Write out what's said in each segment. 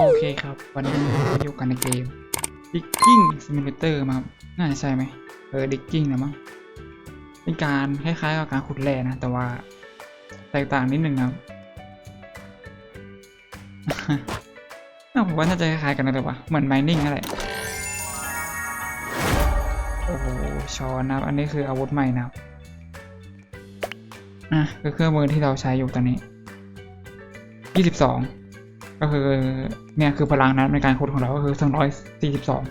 โอเคครับ วันนี้เราอยู่กันในเกม Digging Simulator มาน่าจะใช่ไหมเออ Digging นะมั้งเป็นการคล้ายๆกับการขุดแร่นะ แต่ว่าแตกต่างนิดนึงครับน่าผมว่าน่าจะคล้ายๆกันนะแต่ว่าเหมือน mining นั่นแหละโอ้โหช้อนนะครับอันนี้คืออาวุธใหม่นะครับอะคือเครื่องมือที่เราใช้อยู่ตอนนี้ยี่สิบสอง ก็คือเนี่ยคือพลังนั้นในการขุดของเราก็คือสองร้อยสี่สิบสอง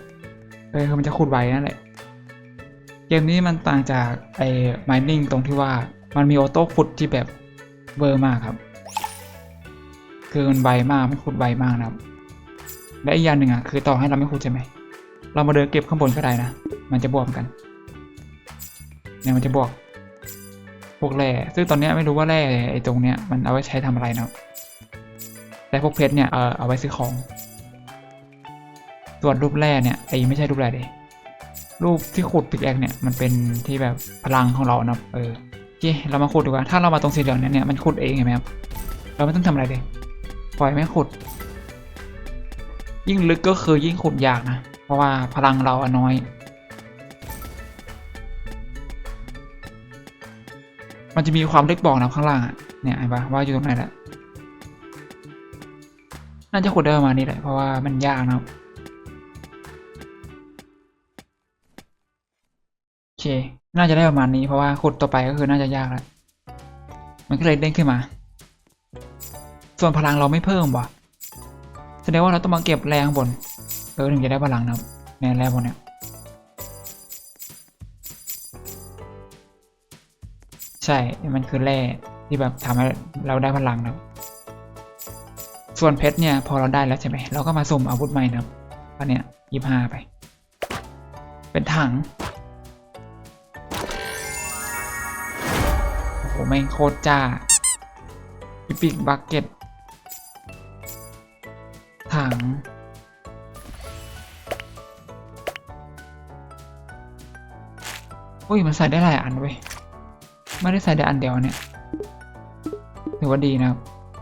เออคือมันจะขุดไวนั่นแหละ เกมนี้มันต่างจากไอ้ mining ตรงที่ว่ามันมีออโต้ขุดที่แบบเวอร์มากครับ คือมันไวมากมันขุดไวมากนะครับ และอีกอย่างหนึ่งอะคือต่อให้เราไม่ขุดใช่ไหม เรามาเดินเก็บข้างบนก็ได้นะ มันจะบวกกัน เนี่ยมันจะบวกพวกแร่ซึ่งตอนนี้ไม่รู้ว่าแร่ไอ้ตรงเนี้ยมันเอาไว้ใช้ทำอะไรนะครับ แต่พวกเพชรเนี่ยเออเอาไว้ซื้อของ ส่วนรูปแร่เนี่ยไอ้ไม่ใช่รูปแร่ดิรูปที่ขุดปิกแอกเนี่ยมันเป็นที่แบบพลังของเรานะเออโอเคเรามาขุดดูกันถ้าเรามาตรงสีเหลืองเนี่ยเนี่ยมันขุดเองเห็นไหมครับเราไม่ต้องทำอะไรเลยปล่อยไม่ขุด ยิ่งลึกก็คือยิ่งขุดยากนะเพราะว่าพลังเราอน้อย มันจะมีความเล็กบอกนะข้างล่างอะเนี่ยเห็นปะว่าอยู่ตรงไหนแหละ น่าจะขุดได้ประมาณนี้แหละ เพราะว่ามันยากนะครับ โอเค น่าจะได้ประมาณนี้เพราะว่าขุดต่อไปก็คือน่าจะยากแล้ว มันก็เลยเด้งขึ้นมา ส่วนพลังเราไม่เพิ่มว่ะ แสดงว่าเราต้องมาเก็บแรงบน เออถึงจะได้พลังนะครับในแรงบนเนี่ย ใช่ มันคือแร่ที่แบบทำให้เราได้พลังนะครับ ส่วนเพชรเนี่ยพอเราได้แล้วใช่ไหมเราก็มาสุ่มอาวุธใหม่นะครับอันเนี้ยยี่ห้าไป เป็นถังโอ้โหแม่งโคตรจ้าอีพิกบักเก็ตถังอุ้ยมันใส่ได้หลายอันเว้ยไม่ได้ใส่ได้อันเดียวเนี่ยถือว่าดีนะครับ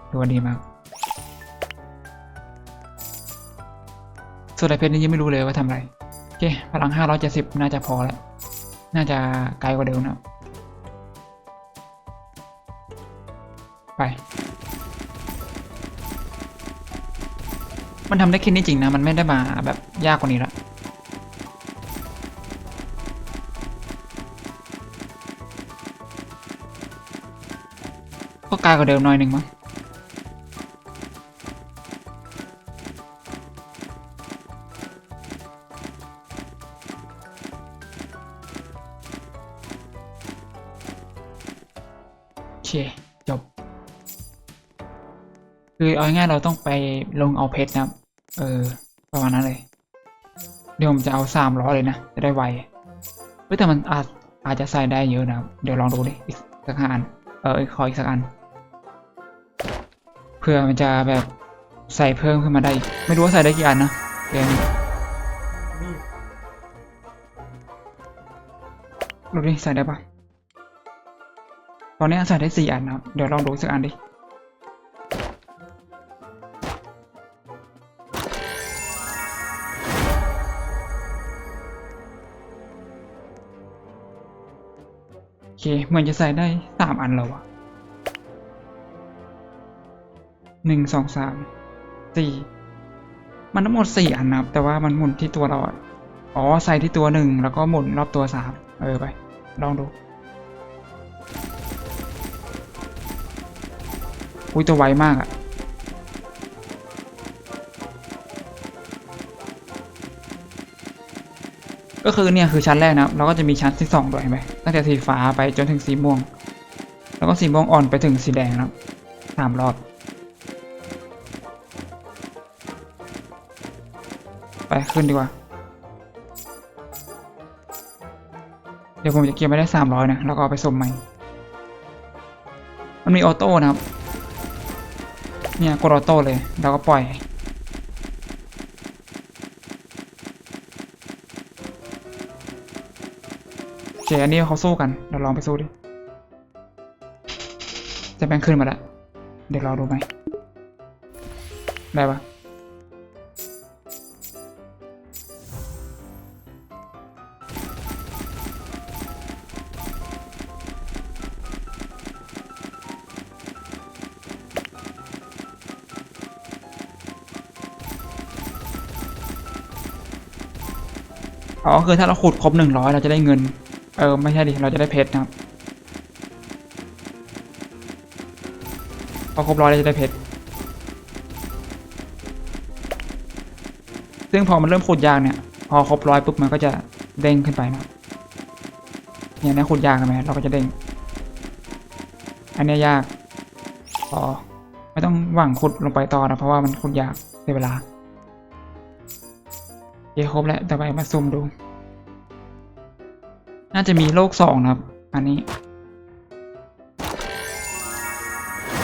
ถือว่าดีมาก ส่วนไอเพชรนี่ยังไม่รู้เลยว่าทำอะไร โอเค พลัง 570 น่าจะพอแล้ว น่าจะไกลกว่าเดิมนะ ไป มันทำได้แค่นี้จริงนะ มันไม่ได้มาแบบยากกว่านี้ละก็ไกลกว่าเดิมหน่อยหนึ่งมั้ง คือเอาง่ายเราต้องไปลงเอาเพชรนะครับ เออ ประมาณนั้นเลย เดี๋ยวผมจะเอาสามร้อเลยนะ จะได้ไวเฮ้ยแต่มันอาจอาจจะใส่ได้เยอะนะครับ เดี๋ยวลองดูดิ อีกสักอัน เออขออีกสักอัน เพื่อมันจะแบบใส่เพิ่มขึ้นมาได้อีกไม่รู้ว่าใส่ได้กี่อันนะเดี๋ยวดูดิใส่ได้ปะตอนนี้ใส่ได้สี่อันนะครับ เดี๋ยวลองดูสักอันดิ เหมือนจะใส่ได้สามอันแล้วอะหนึ่งสองสามสี่มันทั้งหมดสี่อันนะครับแต่ว่ามันหมุนที่ตัวเราอะอ๋อใส่ที่ตัวหนึ่งแล้วก็หมุนรอบตัวสามเออไป ลองดูอุ้ยตัวไวมากอะ ก็คือเนี่ยคือชั้นแรกนะครับเราก็จะมีชั้นที่สองด้วยไหมตั้งแต่สีฟ้าไปจนถึงสีม่วง แล้วก็สีม่วงอ่อนไปถึงสีแดงนะครับสามรอบไปขึ้นดีกว่า เดี๋ยวผมจะเก็บไว้ได้สามร้อยนะ แล้วก็เอาไปส่งใหม่ มันมีออโต้นะครับ เนี่ยกดออโต้เลย แล้วก็ปล่อย เคอันนี้เขาสู้กันเราลองไปสู้ดิจะแบงขึ้นมาละเดี๋ยวรอดูไหมได้ปะอ๋อคือถ้าเราขุดครบหนึ่งร้อยเราจะได้เงิน เออ ไม่ใช่ดิ เราจะได้เพชรนะครับพอครบร้อยเราจะได้เพชร ซึ่งพอมันเริ่มขุดยากเนี่ย พอครบร้อยปุ๊บมันก็จะเด้งขึ้นไปนะเนี่ยนะขุดยากใช่ไหมเราก็จะเด้ง อันเนี้ยยากอ๋อไม่ต้องหวังขุดลงไปต่อนะ เพราะว่ามันขุดยากเสียเวลาโอเคครบแล้วต่อไปมาซูมดู น่าจะมีโลกสองนะครับ อันนี้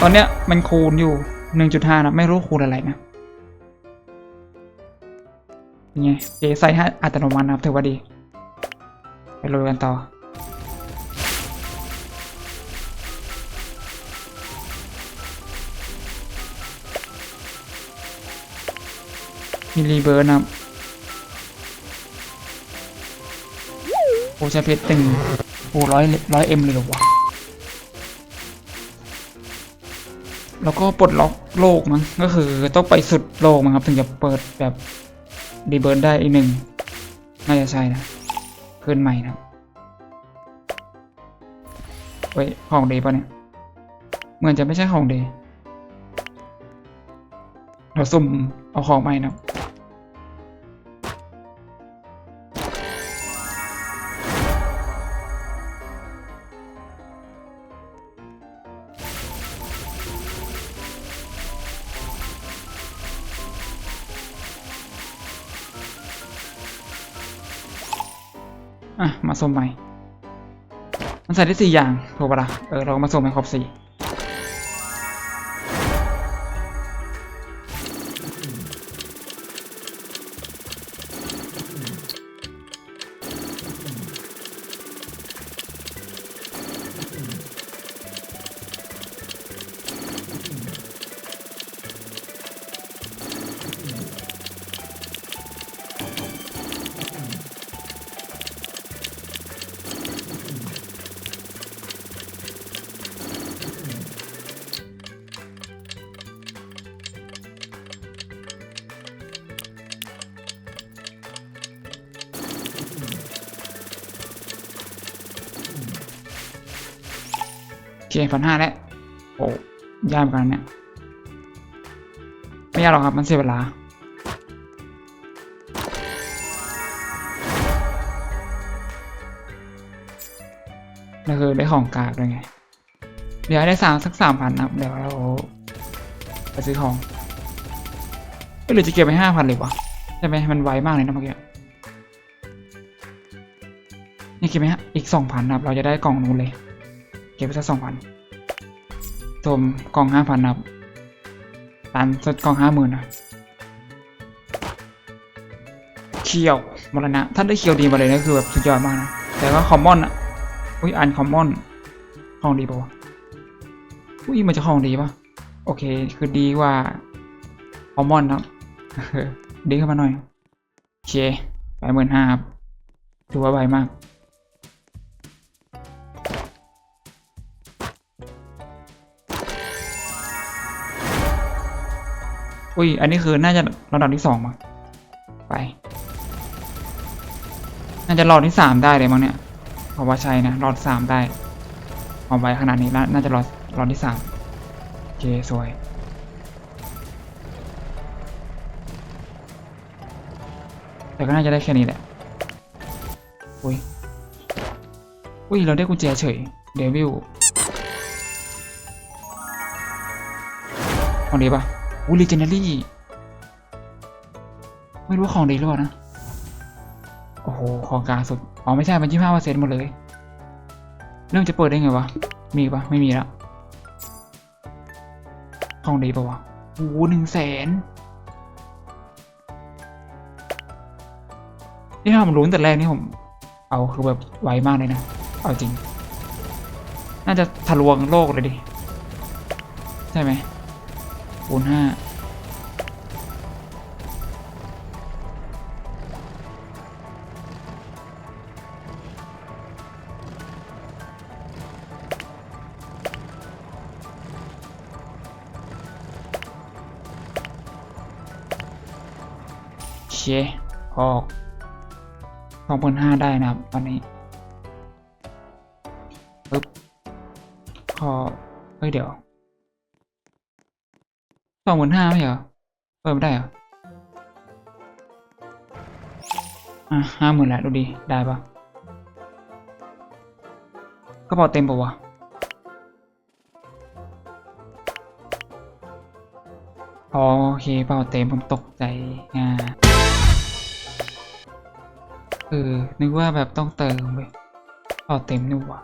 ตอนเนี้ยมันคูณอยู่หนึ่งจุดห้านะ ไม่รู้คูณอะไรนะยังไงเอใส่ให้อัตโนมัตินะครับถือว่าดี ไปลุยกันต่อมีรีเบิร์นนะครับ โอ้ใช้เพชรตึงโอ้ร้อยร้อยเอ็มเลยหรอวะแล้วก็ปลดล็อกโลกมั้งก็คือต้องไปสุดโลกมั้งครับ ถึงจะเปิดแบบรีเบิร์นได้อีกหนึ่งน่าจะใช่นะขึ้นใหม่นะเว้ยของเดีป่ะเนี่ย เหมือนจะไม่ใช่ของเดีเราสุ่มเอาของใหม่นะ อะมาส้มใหม่ มันใส่ได้สี่อย่างถูกปะล่ะเออเราก็มาส้มให้ครบสี่ เคพันห้าแล้วโอ้ยากเหมือนกันเนี่ย ไม่ยากหรอกครับ มันเสียเวลาแล้วคือได้ของกากด้วยไง เดี๋ยวได้สามสักสามพันนะเดี๋ยวเราไปซื้อของหรือจะเก็บไปห้าพันเลยวะใช่ไหมมันไวมากเลยนะเมื่อกี้นี่เก็บไปฮะอีกสองพันนะเราจะได้กล่องนู้นเลย ก็บไปสักสองพันรวมกล่องห้าพันครับตันสดกล่องห้าหมื่นนะเคียวมรณะท่านได้เคียวดีมาเลยนะคือแบบสุดยอดมากนะแต่ว่าคอมมอนอะอุ้ยอันคอมมอนของดีปะวะอุ้ยมันจะของดีปะโอเค คือดีกว่าคอมมอนครับดีขึ้นมาหน่อยโอเคไปหมื่นห้าครับถือว่าไวมาก อุ้ย อันนี้คือน่าจะระดับที่สองมั้งไป น่าจะรอดที่สามได้เลยมั้งเนี่ยเพราะว่าใช่นะรอดสามได้เอาไว้ขนาดนี้แล้วน่าจะรอดรอดที่สามโอเคสวยแต่ก็น่าจะได้แค่นี้แหละ อุ้ย อุ้ย เราได้กุญแจเฉย เดวิลของดีปะ อุ้ยลีเจนารี่ ไม่รู้ของดีหรือเปล่านะ โอ้โห ของกลางสุด อ๋อ ไม่ใช่ มันยี่ห้าเปอร์เซ็นต์หมดเลย เริ่มจะเปิดได้ไงวะ มีปะไม่มีแล้ว ของดีปะวะโอ้โหหนึ่งแสนนี่ถ้าผมรู้แต่แรกนี่ผม เอาคือแบบไวมากเลยนะ เอาจริง น่าจะทะลวงโลกเลยดิ ใช่ไหม คูณห้าเคออกพองพันห้าได้นะครับตอนนี้ปึ๊บขอเฮ้ยเดี๋ยว สองหมื่นห้าไม่เหรอเปิดไม่ได้เหรออะห้าหมื่นแล้วดูดีได้ปะกระเป๋าเต็มปะวะอ๋อโอเคเป่าเต็มผมตกใจอ่าเออนึกว่าแบบต้องเติมเว้ยเป่าเต็มนี่หว่า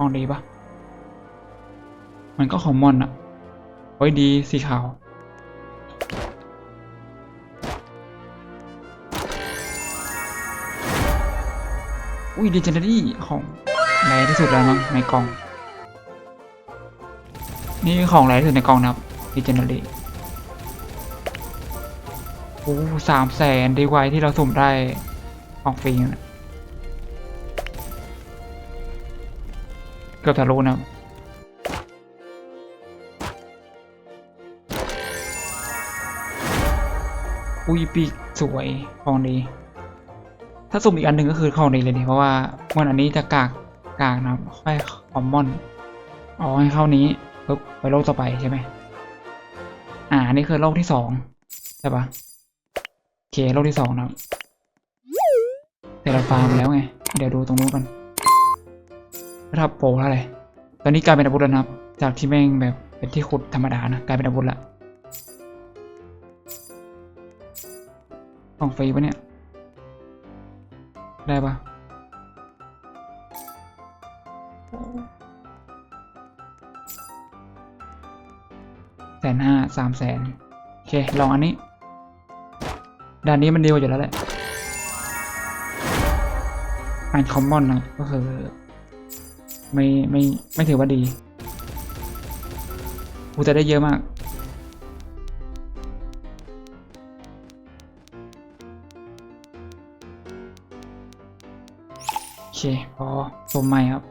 เอ๊ะของดีปะมันก็ของมอนอะโอ้ยดีสีขาวอุ้ยดีเจนเดารี่ของแรงที่สุดแล้วมั้งในกล่อง นี่ของแรงที่สุดในกล่องนะครับดีเจนเดารี่โอ้สามแสนดีกว่าที่เราสุ่มได้ของฟรีนะ เกือบทะลุนะอุ้ยปีกสวยของดี ถ้าสุ่มอีกอันหนึ่งก็คือของดีเลยดิเพราะว่ามันอันนี้จะกากกากนะค่อยคอมมอนอ๋อให้เข้านี้ปุ๊บไปโลกต่อไปใช่ไหมอ่าอันนี้คือโลกที่สองใช่ปะโอเคโลกที่สองนะครับแต่เราฟาร์มแล้วไง เดี๋ยวดูตรงนู้นกัน ระดับโปรเท่าไร ตอนนี้กลายเป็นอาวุธแล้วนะครับ จากที่แม่งแบบเป็นที่ขุดธรรมดานะกลายเป็นอาวุธละของฟรีปะเนี่ย ได้ปะแสนห้าสามแสนโอเค ลองอันนี้ด้านนี้มันดีกว่าอยู่แล้วแหละอันคอมมอนนะก็คือ ไม่ไม่ไม่ถือว่าดีกูจะได้เยอะมาก โอเค พอสมใหม่ครับ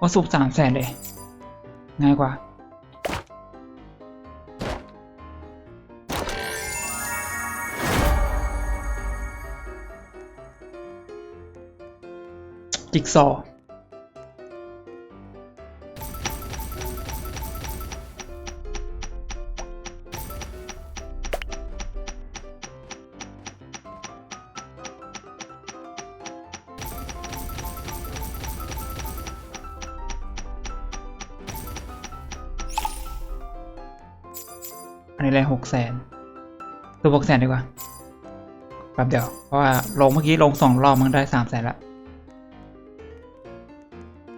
ว่าสูบสามแสนเลย ง่ายกว่า จิ๊กซอว์อันนี้เลยหกแสนตัวหกแสนดีกว่าแป๊บเดียว เพราะว่าลงเมื่อกี้ลงสองรอบมันได้สามแสนละ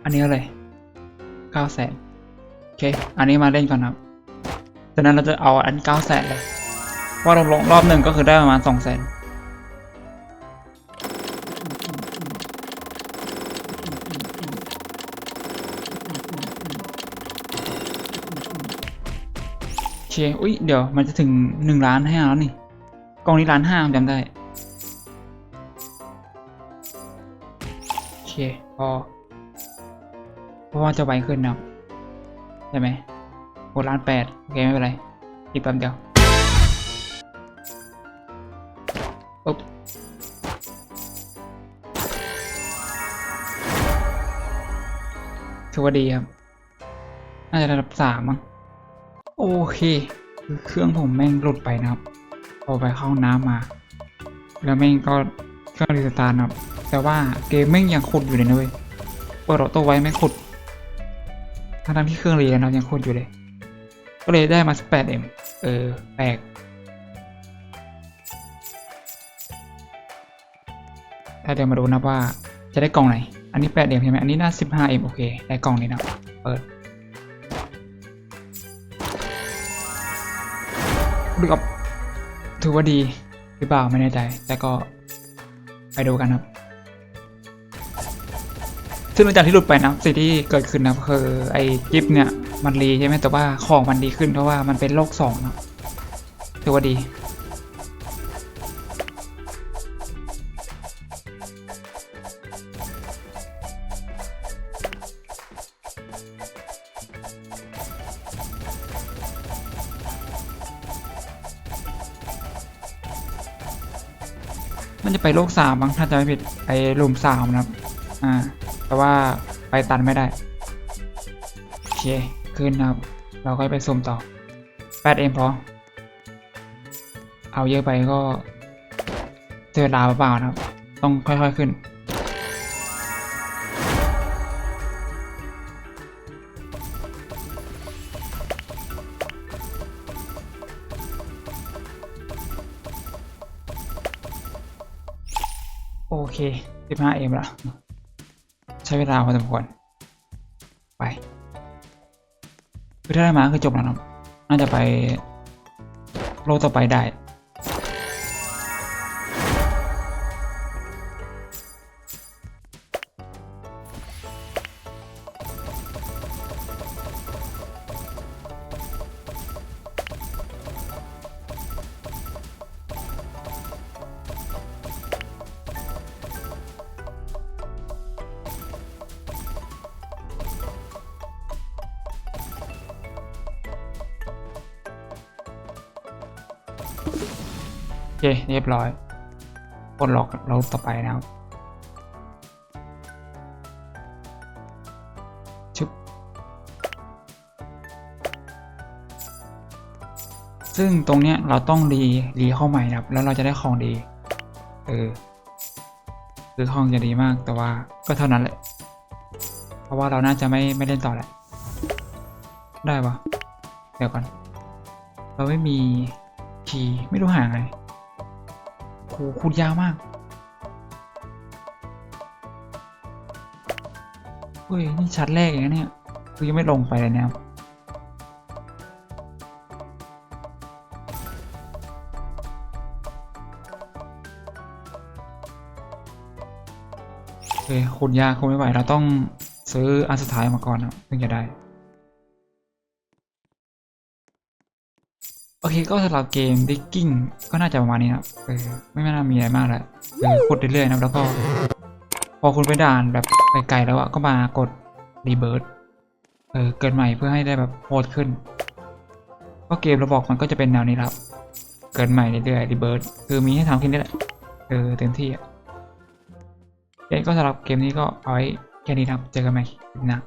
อันนี้อะไรเก้าแสนโอเค อันนี้มาเล่นก่อนครับจากนั้นเราจะเอาอันเก้าแสนเลยเพราเราลงรอบหนึ่งก็คือได้ประมาณสองแสนเคอุ้ย เดี๋ยว มันจะถึงหนึ่งล้านห้าแล้วนี่ กองนี้ล้านห้าผมจำได้ โอเค พอ ราะว่าจะไวขึ้นนะใช่ไหมโหล้านแปดโอเคไม่เป็นไรอีกแป๊บเดียวปุ๊บถือว่าดีครับน่าจะระดับสามมั้งโอเค คือเครื่องผมแม่งหลุดไปนะครับพอไปเข้าน้ำมา แล้วแม่งก็เครื่องรีสตาร์ทนะครับ แต่ว่าเกมแม่งยังขุดอยู่เลยนะเว้ยเปิดออโต้ไว้ไม่ขุด ทั้งที่เครื่องรีนะครับยังขุดอยู่เลย ก็เลยได้มา 18M เออแปลกถ้าเดี๋ยวมาดูนะว่าจะได้กล่องไหน อันนี้ 8M ใช่ไหมอันนี้น่า 15M โอเค ได้กล่องนี้นะ เปิดดูกับถือว่าดีหรือเปล่าไม่แน่ใจ แต่ก็ไปดูกันครับ ซึ่งหลังจากที่หลุดไปนะสิ่งที่เกิดขึ้นนะคือไอ้กิฟเนี่ยมันรีใช่ไหมแต่ว่าของมันดีขึ้นเพราะว่ามันเป็นโลกสองนะถือว่าดีมันจะไปโลกสามบ้างถ้าจะไม่ผิดไปหลุมสามนะครับ อ่า แต่ว่าไปตันไม่ได้ โอเค ขึ้นนะครับ เราก็ไปสุ่มต่อแปดเอ็มพอ เอาเยอะไปก็เจอลาเปล่านะครับ ต้องค่อยๆขึ้นโอเค 15เอ็มละ ใช้เวลาพอสมควร ไป คือถ้าได้มาคือจบแล้วนะน่าจะไปโลกต่อไปได้ เคเรียบร้อยปลดล็อกเราต่อไปนะครับชึบซึ่งตรงเนี้ยเราต้องรีรีเข้าใหม่นะครับ แล้วเราจะได้ของดี เออคือของจะดีมากแต่ว่าก็เท่านั้นแหละ เพราะว่าเราน่าจะไม่ไม่เล่นต่อแหละ ได้ปะเดี๋ยวก่อน เราไม่มีคีย์ไม่รู้หาไง โหคูดยาวมากเฮ้ย นี่ชัดแรกเองนะเนี่ยคือยังไม่ลงไปเลยนี่ยครับโอเคคูดยาคงไม่ไหว เราต้องซื้ออันสุดท้ายมาก่อนนะถึงจะได้ โอเคก็สำหรับเกม digging ก็น่าจะประมาณนี้นะเออไม่น่ามีอะไรมากแหละเออขุดเรื่อยๆนะแล้วก็ พอคุณไปด่านแบบไกลๆแล้วอะก็มากดรีเบิร์เออเกิดใหม่เพื่อให้ได้แบบโหดขึ้นก็เกมเราบอกมันก็จะเป็นแนวนี้ครับ เกิดใหม่เรื่อยๆรีเบิร์คือมีให้ทำแค่นี้แหละเออเต็มที่อะเก็สำหรับเกมนี้ก็เอาไว้แค่นี้นะครับเจอกันใหม่น้า